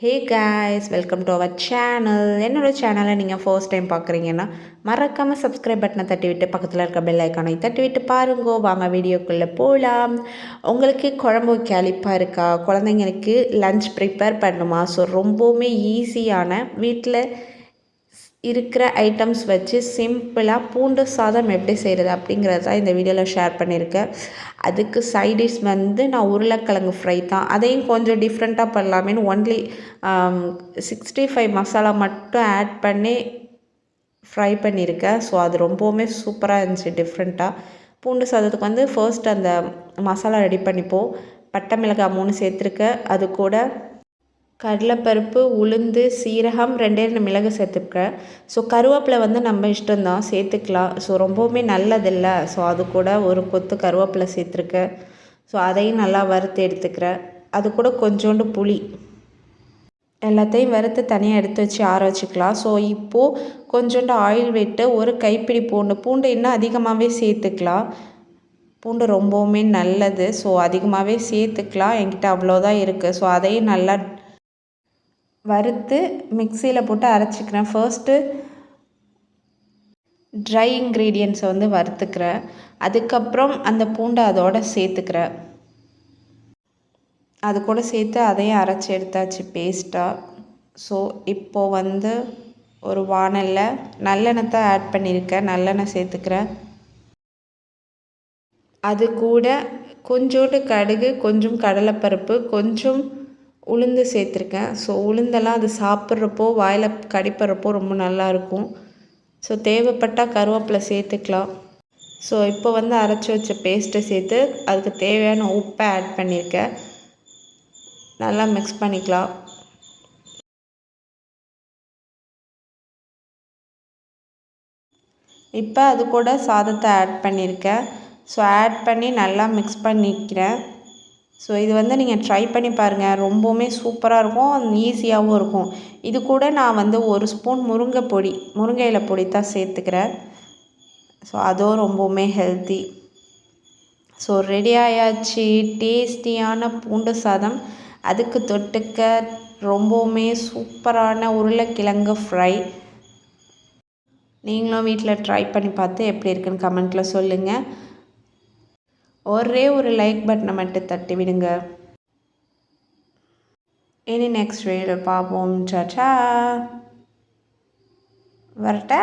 Hey guys welcome to our channel என்னோடய சேனலை நீங்கள் ஃபர்ஸ்ட் டைம் பார்க்குறீங்கன்னா மறக்காமல் சப்ஸ்கிரைப் பட்டனை தட்டி விட்டு பக்கத்தில் இருக்க பெல் ஐக்கானை தட்டி விட்டு பாருங்கோ. வாங்க வீடியோக்குள்ளே போகலாம் உங்களுக்கு குழம்பு கேலிப்பாக இருக்கா? குழந்தைங்களுக்கு லஞ்ச் ப்ரிப்பேர் பண்ணுமா? ஸோ ரொம்பவுமே ஈஸியான வீட்டில் இருக்கிற ஐட்டம்ஸ் வச்சு சிம்பிளாக பூண்டு சாதம் எப்படி செய்கிறது அப்படிங்கிறது தான் இந்த வீடியோவில் ஷேர் பண்ணியிருக்கேன். அதுக்கு சைடிஷ் வந்து நான் உருளைக்கிழங்கு ஃப்ரை தான். அதையும் கொஞ்சம் டிஃப்ரெண்ட்டாக பண்ணலாமேன்னு ஒன்லி சிக்ஸ்டி ஃபைவ் மசாலா மட்டும் ஆட் பண்ணி ஃப்ரை பண்ணியிருக்கேன். ஸோ அது ரொம்பவுமே சூப்பராக இருந்துச்சு டிஃப்ரெண்ட்டாக பூண்டு சாதத்துக்கு வந்து ஃபர்ஸ்ட் அந்த மசாலா ரெடி பண்ணிப்போம். பட்டை மிளகாய் மூணு சேர்த்துருக்கேன். அது கூட கடலைப்பருப்பு உளுந்து சீரகம் ரெண்டே ரெண்டு மிளகு சேர்த்துருக்கேன் ஸோ கருவேப்பிலை வந்து நம்ம இஷ்டம்தான். சேர்த்துக்கலாம். ஸோ ரொம்பவுமே நல்லதில்ல. ஸோ அது கூட ஒரு கொத்து கருவேப்பிலை சேர்த்துருக்கேன். ஸோ அதையும் நல்லா வறுத்து எடுத்துக்கிறேன். அது கூட கொஞ்சோண்டு புளி. எல்லாத்தையும் வறுத்து தனியாக எடுத்து வச்சு ஆற வச்சுக்கலாம். ஸோ இப்போது கொஞ்சோண்டு ஆயில் விட்டு ஒரு கைப்பிடி பூண்டு பூண்டு இன்னும் அதிகமாகவே சேர்த்துக்கலாம். பூண்டு ரொம்பவுமே நல்லது. ஸோ அதிகமாகவே சேர்த்துக்கலாம். என்கிட்ட அவ்வளோதான் இருக்குது ஸோ அதையும் நல்லா வறுத்து மிக்சியில் போட்டு அரைச்சிக்கிறேன். ஃபர்ஸ்ட்டு ட்ரை இன்க்ரீடியன்ஸை வந்து வறுத்துக்கிறேன். அதுக்கப்புறம் அந்த பூண்டை அதோடு சேர்த்துக்கிறேன். அது கூட சேர்த்து அதையும் அரைச்சி எடுத்தாச்சு பேஸ்ட்டாக ஸோ இப்போது வந்து ஒரு வானலில் நல்லெண்ணெய் தான் ஆட் பண்ணியிருக்கேன். நல்லெண்ணெய் சேர்த்துக்கிறேன். அது கூட கொஞ்சோண்டு கடுகு கொஞ்சம் கடலைப்பருப்பு கொஞ்சம் உளுந்து சேர்த்துருக்கேன். ஸோ உளுந்தெல்லாம் அது சாப்பிட்றப்போ வாயில் கடிப்படுறப்போ ரொம்ப நல்லாயிருக்கும். ஸோ தேவைப்பட்டால் கருவேப்பிலை சேர்த்துக்கலாம். ஸோ இப்போ வந்து அரைச்சி வச்ச பேஸ்ட்டை சேர்த்து அதுக்கு தேவையான உப்பை ஆட் பண்ணியிருக்கேன். நல்லா மிக்ஸ் பண்ணிக்கலாம். இப்போ அது கூட சாதத்தை ஆட் பண்ணியிருக்கேன். ஸோ ஆட் பண்ணி நல்லா மிக்ஸ் பண்ணிக்கிறேன். ஸோ இது வந்து நீங்கள் ட்ரை பண்ணி பாருங்கள் ரொம்பவுமே சூப்பராக இருக்கும். ஈஸியாகவும் இருக்கும். இது கூட நான் வந்து ஒரு ஸ்பூன் முருங்கை பொடி முருங்கை இலை பொடி தான் சேர்த்துக்கிறேன். ஸோ அதுவும் ரொம்பவுமே ஹெல்த்தி ஸோ ரெடி ஆயாச்சு. டேஸ்டியான பூண்டு சாதம். அதுக்கு தொட்டுக்க ரொம்பவுமே சூப்பரான உருளைக்கிழங்கு ஃப்ரை நீங்களும் வீட்டில் ட்ரை பண்ணி பார்த்து எப்படி இருக்குன்னு கமெண்ட்டில் சொல்லுங்கள் ஒரே ஒரு லைக் பட்டனை மட்டும் தட்டி விடுங்க. இனி நெக்ஸ்ட் வீடியோ பார்ப்போம். சாச்சா வரட்டா?